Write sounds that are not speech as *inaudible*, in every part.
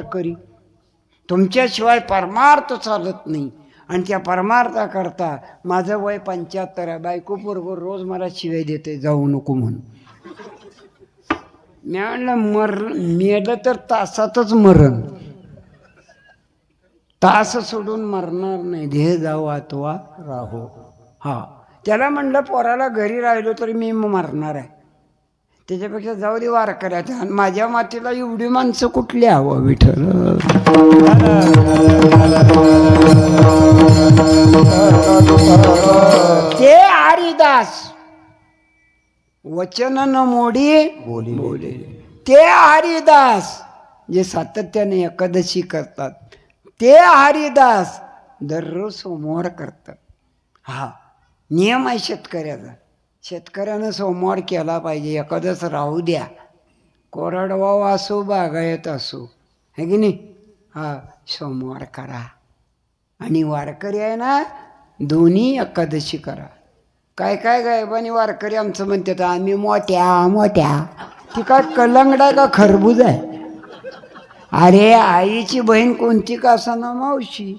करी. तुमच्याशिवाय परमार्थ चालत नाही. आणि त्या परमार्थाकरता माझं वय पंच्याहत्तर आहे. बायको बरोबर रोज मला शिवाय देते जाऊ नको म्हणून. मी म्हणलं मर मेलं तर तासातच मरण. तास सोडून मरणार नाही. देह जाऊ अथवा राहो. हा. त्याला म्हणलं पोराला घरी राहिलो तरी मी मरणार आहे. त्याच्यापेक्षा जाऊ दे वारकऱ्याच्या आणि माझ्या मातीला एवढी माणसं कुठली हवं विठ्ठल? ते हरिदास. वचन न मोडी बोले ते हरिदास जे सातत्याने एकादशी करतात ते हरिदास दररोज सोमवार करतात. हा नियम आहे शेतकऱ्याचा. शेतकऱ्यानं सोमवार केला पाहिजे एखादंच राहू द्या. कोरडवाव असो बागायत असो है की नाही? हा सोमवार करा. आणि वारकरी आहे ना दोन्ही एकादशी करा. काय काय गायबानी वारकरी आमचं म्हणतात आम्ही मोठ्या मोठ्या. ती काय कलंगडा का खरबूज आहे? अरे आईची बहीण कोणती का ना मावशी?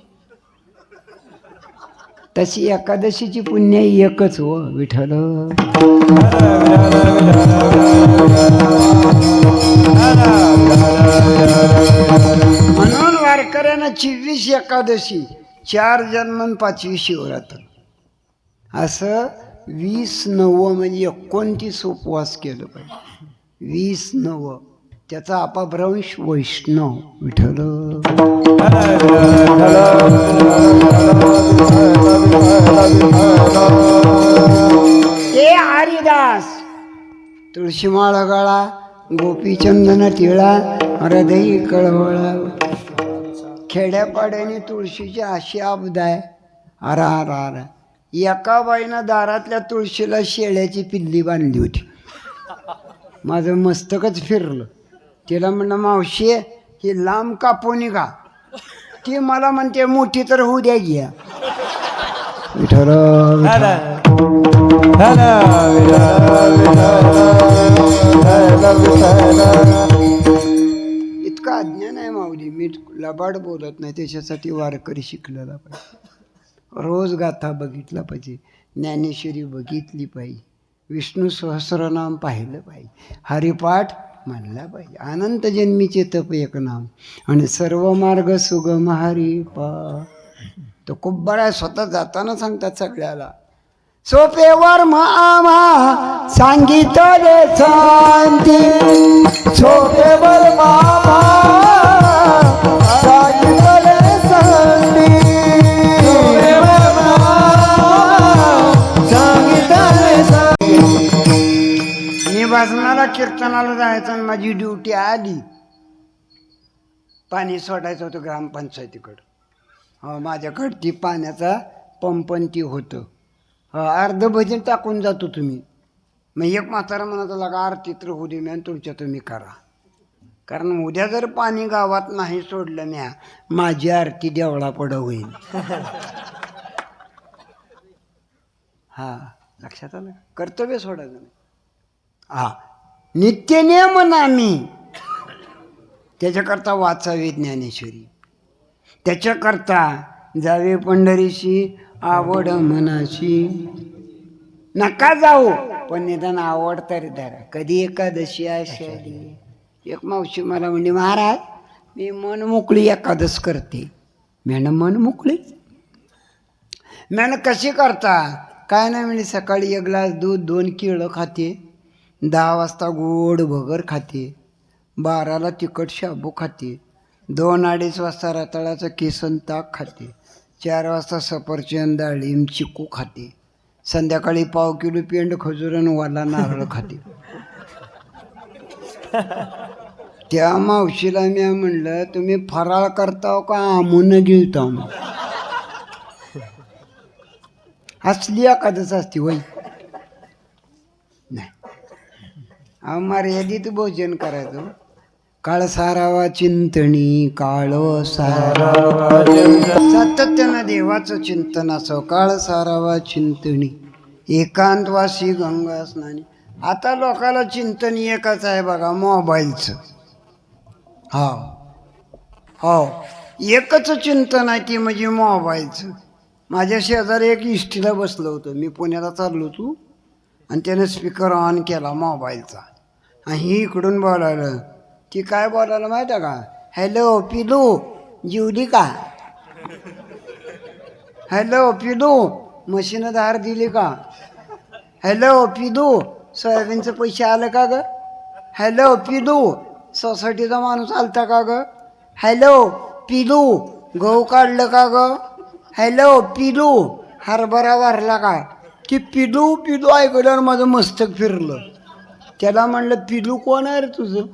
तशी एकादशीची पुण्य एकच हो विठ्ठल. म्हणून वारकऱ्यांना चिवीस एकादशी चार जन्मन पाचवी शिवरात्र. असं वीस नव्वं म्हणजे एकोणतीस उपवास केलं पाहिजे. वीस नव्वं त्याचा अपभ्रंश वैष्णव विठ्ठल. ते हरिदास तुळशीमाळा गळा गोपीचंदन टिळा हृदयी कळवळा. खेड्यापाड्याने तुळशीची अशी अब्द आहे. अरा आरा आरा एका बाईनं दारातल्या तुळशीला शेळ्याची पिल्ली बांधली होती. माझं मस्तकच फिरलं. तिला म्हणलं मावशी ही लांब कापोनी का ती मला म्हणते मोठी तर होऊ द्या घ्या इतका अज्ञान आहे माऊली. मी लबाड बोलत नाही त्याच्यासाठी वारकरी शिकलेला पाहिजे. रोज गाथा बघितला पाहिजे. ज्ञानेश्वरी बघितली पाहिजे. विष्णू सहस्रनाम पाहिलं पाहिजे. हरिपाठ म्हणला पाहिजे अनंत जन्मीचे तप एक नाम. आणि सर्व मार्ग सुगम हरिपा तो खूप बरा स्वतः जाताना सांगतात सगळ्याला. सोपेवर मामा सांगितले शांती सोपेवर मामा भजनाला कीर्तनाला जायचं आणि माझी ड्युटी आली. पाणी सोडायचं होतं ग्रामपंचायतीकडं. हो माझ्याकडं ती पाण्याचा पंपन ती होतं. हो अर्ध भजन टाकून जातो तुम्ही. मग एक म्हातारा म्हणत लागा आरती तर होऊ दे मी तुमच्या तुम्ही करा. कारण उद्या जर पाणी गावात नाही सोडलं म्या माझी आरती देवळा पड होईल. *laughs* हा लक्षात आलं? कर्तव्य सोडायचं. नाही हा. नित्यनियम नामी त्याच्याकरता वाचावे ज्ञानेश्वरी. त्याच्याकरता जावे पंढरीशी आवड मनाशी. नका जाऊ पण निदान आवड तरी धरा. कधी एकादशी आषाढी? एक मावशी मला म्हणजे महाराज मी मन मोकळी एकादश करते. मॅनं मन मोकळी. मॅनं कशी करता? काय नाही म्हणजे सकाळी एक ग्लास दूध दोन किलो खाते. दहा वाजता गोड भगर खाते बाराला तिखट शाबू खाते दोन अडीच वाजता रताळाचं केसन ताक खाते चार वाजता सफरचंद डाळिंब चिकू खाते संध्याकाळी पाव किलो पेंड खजुरन वाला नारळ खाते. त्या मावशीला मी म्हणलं तुम्ही फराळ करताव का? आमून गिळताव असली एखादच असते वय नाही. मर्यादित भोजन करायचं. काळ सारावा चिंतणी काळ सारावा सातत्यानं देवाचं चिंतन असो काळ सारावा चिंतणी. एकांतवासी गंगा स्नानी. आता लोकाला चिंतन एकच आहे बघा मोबाईलचं. हा हो एकच चिंतन आहे ती म्हणजे मोबाईलचं. माझ्या शेजारी एक इष्टीला बसलो होतं. मी पुण्याला चाललो होतो. आणि त्याने स्पीकर ऑन केला मोबाईलचा. आणि ही इकडून बोलावलं ती काय बोलायला माहिती आहे का? हॅलो पिलू जिवली का? हॅलो पिलू मशीनं धार दिली का? हॅलो पिलू सोयाबीनचं पैसे आलं का ग? हॅलो पिलू सोसायटीचा माणूस आलता का ग? हॅलो पिलू गहू काढलं का ग? हॅलो पिलू हरभरा भरला का? की पिलू पिलू ऐकल्यावर माझं मस्तक फिरलं. त्याला म्हणलं पिलू कोण आहे रे तुझं?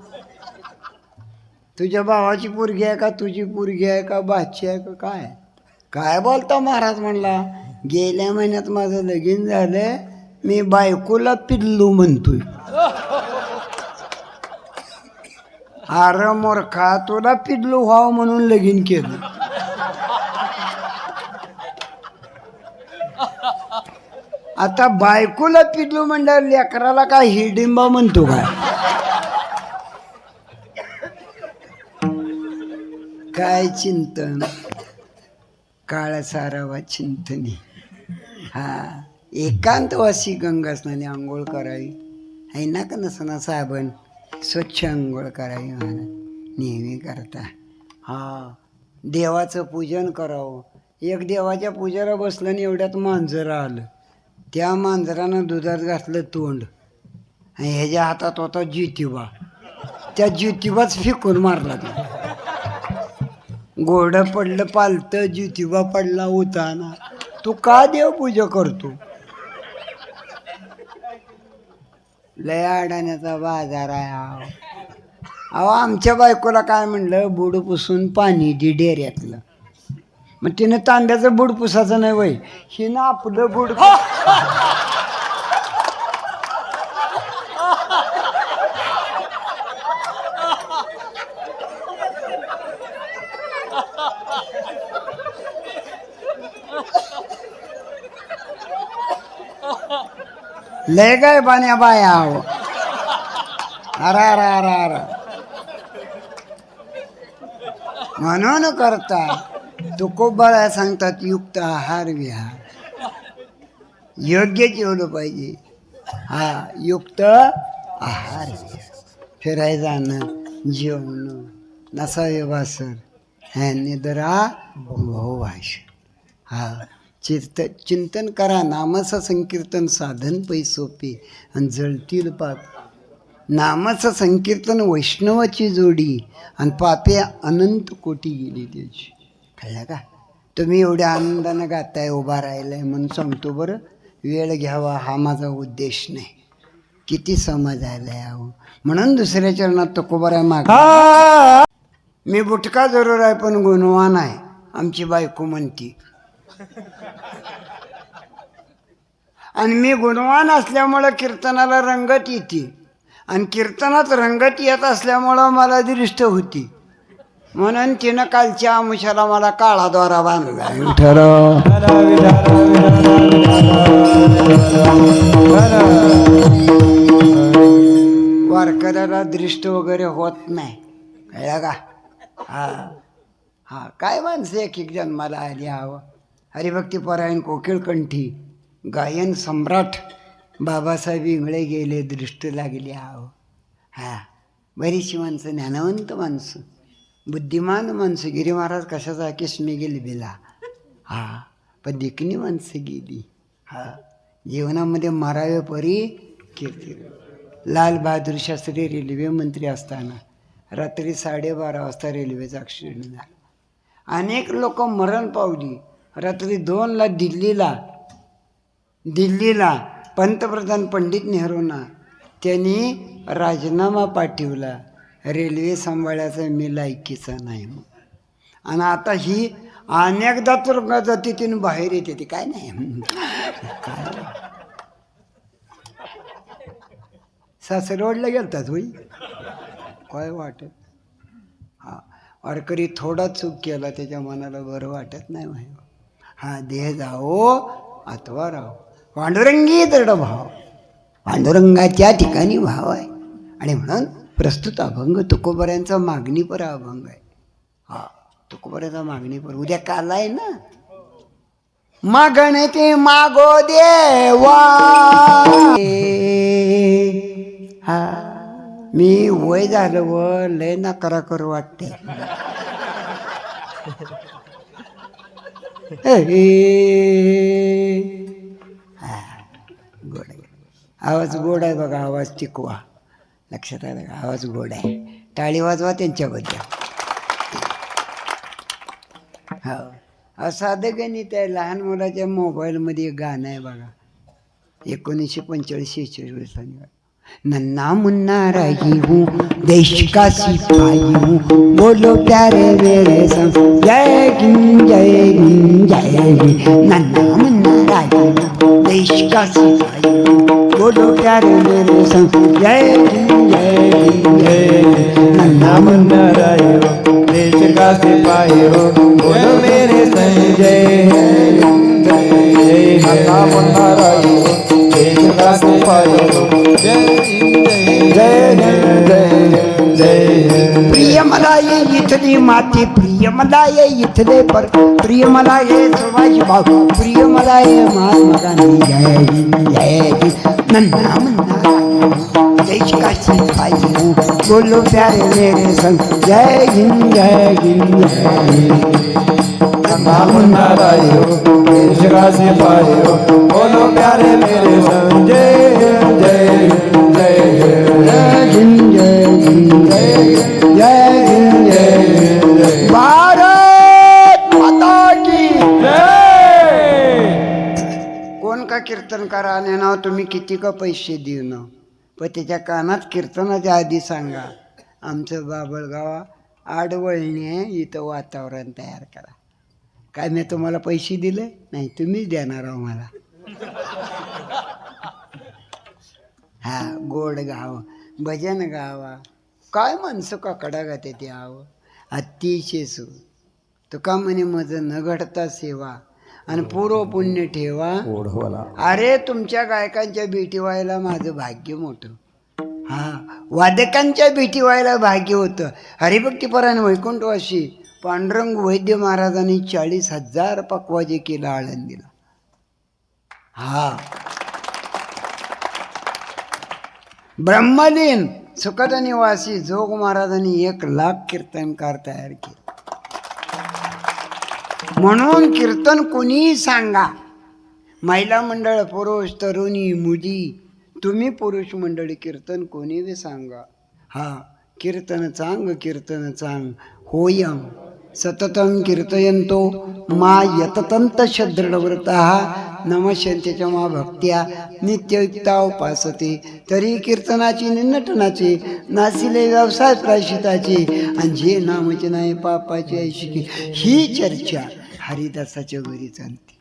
तुझ्या भावाची पोरगी आहे का? तुझी पोरगी आहे का? बाची आहे का? काय? काय बोलता महाराज म्हणला गेल्या महिन्यात माझं लगीन झालं मी बायकोला पिल्लू म्हणतोय. अरे मोरखा तुला पिल्लू व्हावं म्हणून लगीन केलं. आता बायकोला पिल्लू म्हणल्यावर लेकराला काय हिडिंबा म्हणतो काय? काय चिंतन? काळा सारावा चिंतनी. हा एकांतवासी गंगा स्नानी आंघोळ करावी. आहे ना का नसना साबण? स्वच्छ आंघोळ करावी म्हणा. नेहमी करता. हा देवाचं पूजन करावं. एक देवाच्या पूजेला बसलं आणि एवढ्यात मांजर आलं. त्या मांजरानं दुधात घातलं तोंड. आणि ह्याच्या हातात होता ज्योतिबा. त्या ज्योतिबाच फिकून मारला तो. गोडं पडलं पालतं ज्योतिबा पडला उताना. तू का देवपूजा करतो? लय अडाण्याचा बाजार आहे अहो. अहो आमच्या बायकोला काय म्हणलं बुड पुसून पाणी दे डेऱ्यातलं. मग तिनं तांब्याचं बुड पुसायचं नाही वय. हिनं आपलं बुड लय काय पाण्या बाया अहो अरा अरा अरा अरा. म्हणून करता. तुकोबाला सांगतात युक्त आहार विहार. योग्य जेवलं पाहिजे. हा युक्त आहार विहार. फिरायला जाणं जेवणं. नसावे वासर ह्या निद्रा भोवाश हा चिंत चिंतन करा नामाचं संकीर्तन साधन पै सोपे. आणि जळतील पाप. नामाचं संकीर्तन वैष्णवाची जोडी. आणि पापे अनंत कोटी गेली त्याची. कळलं का? तुम्ही एवढ्या आनंदानं गाताय उभा राहिलाय म्हणून सांगतो बरं. वेळ घ्यावा हा माझा उद्देश नाही. किती समज आलाय अहो. म्हणून दुसऱ्या चरणात तुकोबरा माग. मी बुटका जरूर आहे पण गुणवान आहे आमची बायको म्हणती. आणि मी गुणवान असल्यामुळं कीर्तनाला रंगत येते. आणि कीर्तनात रंगत येत असल्यामुळं मला दृष्ट होती. म्हणून तिनं कालच्या आमुषाला मला काळा द्वारा बांधला. वारकऱ्याला दृष्ट वगैरे होत नाही. कळलं का? हा. हा. काय माणसं एक एक जन्माला आली हवं? हरिभक्तीपरायण कोकिळकंठी गायन सम्राट बाबासाहेब इंगळे गेले दृष्ट लागली हवं. हा. बरीचशी माणसं ज्ञानवंत माणसं. बुद्धिमान माणसं गिरी महाराज कशाचा किसमी गेली बिला? हा पण देखणी माणसं गेली. हा जीवनामध्ये मारावे परी कीर्ती. लाल बहादूर शास्त्री रेल्वे मंत्री असताना रात्री साडेबारा वाजता रेल्वेचा ॲक्सिडेंट झाला. अनेक लोक मरण पावली. रात्री दोनला दिल्लीला दिल्लीला पंतप्रधान पंडित नेहरूंना त्यांनी राजीनामा पाठवला. रेल्वे सांभाळायचं मी लायकीचा नाही. मग आणि आता ही अनेकदा तर जाती बाहेर येते ती. काय नाही. काय सासरवाडला गेलतात होई काय वाटत? हा. वारकरी थोडा चूक केला त्याच्या मनाला बरं वाटत नाही माही हा देह जाओ अथवा राहो. पांडुरंगी दृढ भाव पांडुरंगाच्या ठिकाणी भाव आहे आणि म्हणून प्रस्तुत अभंग तुकोबऱ्यांचा मागणीपर अभंग आहे. हा तुकोबऱ्याचा मागणीपर. उद्या काल आहे ना? मागणे ते मागो देवा. हा मी वय झालं व लय नकारा करू वाटते. हा, गोड आवाज गोड आहे बघा आवाज टिकवा. लक्षात आलं का आवाज गोड आहे. टाळी वाजवा त्यांच्याबद्दल. हो. अहो, साधं गणित आहे. लहान मुलाच्या मोबाईलमध्ये एक गाणं आहे बघा. एकोणीसशे पंचेचाळीस शेहेचाळीस साली नन्ना मुन्ना रही हूँ देश का सिपाही हूँ बोलो प्यारे मेरे संग जय हिंद जय हिंद जय हिंद नन्ना मुन्ना रही हूँ देश का सिपाही हूँ बोलो प्यारे मेरे संग जय हिंद जय हिंद जय हिंद नन्ना मुन्ना हो देश का सिपाही हो बोलो मेरे संग जय नन्हा मुन्ना राही हो देश का सिपाही हो जय जय जय जय जय प्रिय मलाई इथली माती प्रिय मला ये इथले पर. प्रिय मला ये सुभाष भाऊ. प्रिय मला ये महात्मा गांधी. जय जय नन्ना मन्ना. देश का सिपाही बोलो प्यारे मेरे संग. जय हिंद जय हिंद जय मुन्ना हो देश का सिपाही बोलो प्यारे मेरे जय जय जय हिंद. आले नाव तुम्ही किती का पैसे देऊ ना पण त्याच्या कानात कीर्तनाच्या आधी सांगा. आमचं बाबळगाव आडवळणी आहे इथं वातावरण तयार करा. काय मी तुम्हाला पैसे दिले? नाही तुम्हीच देणार आहो मला. हा गोड गाव भजन गावा काय माणसं काकडा गाते ते आव अतिशय सु तुका म्हणे माझं न घडता सेवा. आणि पूर्व पुण्य ठेवा. ओढवाला. अरे तुमच्या गायकांच्या भेटी व्हायला माझं भाग्य मोठं. हा वादकांच्या भेटी व्हायला भाग्य होतं. हरिभक्तीपरायण वैकुंठवासी पांडुरंग वैद्य महाराजांनी चाळीस हजार पकवाजे केलं आळंदीला. हा. ब्रह्मलीन सुखद निवासी जोग महाराजांनी एक लाख कीर्तनकार तयार केले. म्हणून कीर्तन कोणीही सांगा. महिला मंडळ पुरुष तरुणी मुली तुम्ही पुरुष मंडळी कीर्तन कोणी बी सांगा. हा कीर्तन चांग कीर्तन चांग होयम सततं कीर्तयंतो मा यततंत शदृढव्रत नमशंतेच्या मा भक्त्या नित्ययुक्ता उपासते। तरी कीर्तनाची निनटनाची नासिले व्यवसाय प्रायशिताची आणि जे नामचे नाही पापाची ऐशिकी ही चर्चा हरिदासाच्या घरी चालते।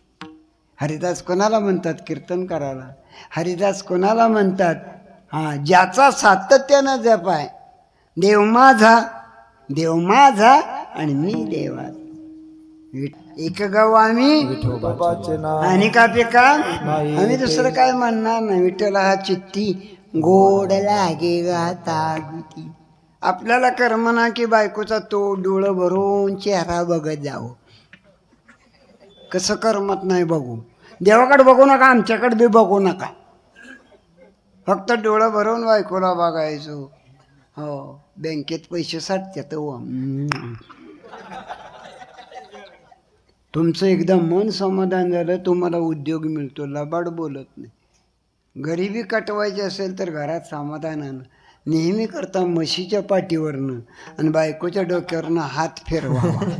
हरिदास कोणाला म्हणतात कीर्तन करायला हरिदास कोणाला म्हणतात? हा ज्याचा सातत्यानं जप आहे देव माझा देव माझा आणि मी देवा एक गाव आम्ही आणि का पिका? आम्ही दुसरं काय म्हणणार नाही. विठ्ठल हा चित्ती गोड लागे गाता गुती आपल्याला करमना की बायकोचा तो डोळं भरून चेहरा बघत जावं. कसं करमत नाही बघू. देवाकडे बघू नका आमच्याकडे बी बघू नका. फक्त डोळं भरून बायकोला बघायचो. हो बँकेत पैसे साठतात हो. तुमचं एकदा मन समाधान झालं तुम्हाला उद्योग मिळतो. लबाड बोलत नाही. गरिबी कटवायची असेल तर घरात समाधानानं नेहमी करता म्हशीच्या पाठीवरनं आणि बायकोच्या डोक्यावरनं हात फेरवा.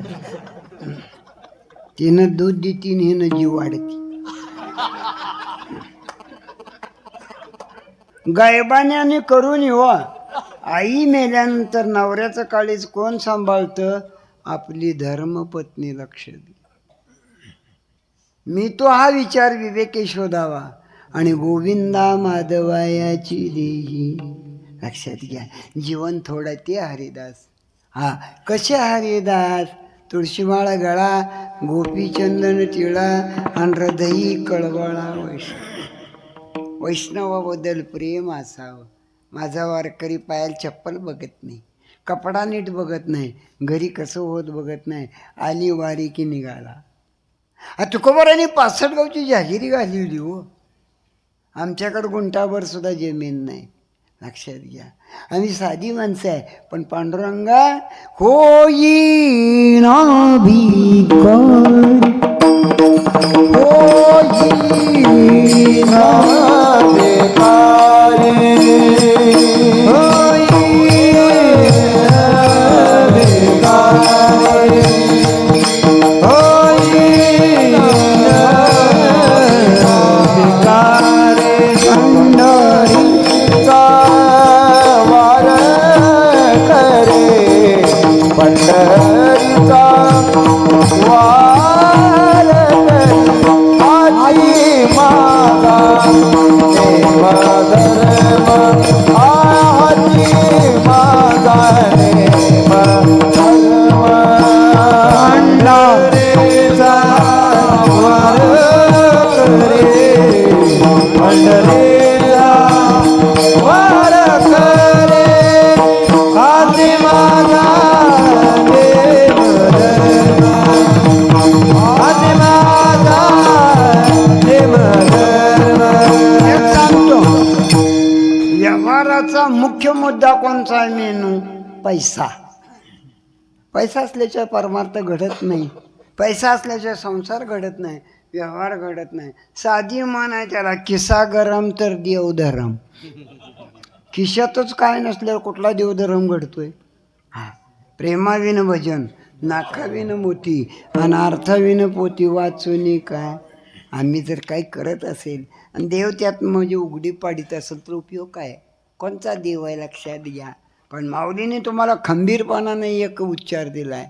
तिनं दूध देती हिनं जीव वाढती. गायबान्याने करून येवा. आई मेल्यानंतर नवऱ्याचं काळीज कोण सांभाळतं? आपली धर्मपत्नी लक्ष दे. मी तो हा विचार विवेके शोधावा. आणि गोविंदा माधवायाची देही. लक्षात घ्या जीवन थोडं ते हरिदास. हा कसे हरिदास? तुळशीमाळा गळा गोपीचंदन टिळा आणि हृदयी कळवळा वैष्णव. वैष्णवाबद्दल प्रेम असावं. माझा वारकरी पायाला चप्पल बघत नाही. कपडा नीट बघत नाही. घरी कसं होत बघत नाही. आली वारी की निघाला. आ तुकोबारांनी पासष्ट गावची जहागिरी घाली होती हो. आमच्याकडं गुंठाभर सुद्धा जमीन नाही. लक्षात घ्या. आम्ही साधी माणसं आहे पण पांडुरंगा होई ना होई ना मेनू पैसा. पैसा असल्याशिवाय परमार्थ घडत नाही. पैसा असल्याशिवाय संसार घडत नाही व्यवहार घडत नाही. साधी मान आहे त्याला किस्सा गरम तर देवधरम खिशातच काय नसल्यावर कुठला देवधरम घडतोय? हा. प्रेमाविन भजन नाकाविन मोती आणि पोती वाचून काय आम्ही जर काही करत असेल आणि देव त्यात म्हणजे उघडी पाडीत असेल तर उपयोग काय? कोणचा देव आहे लक्षात घ्या. पण माऊलीने तुम्हाला खंबीरपणाने एक उच्चार दिला आहे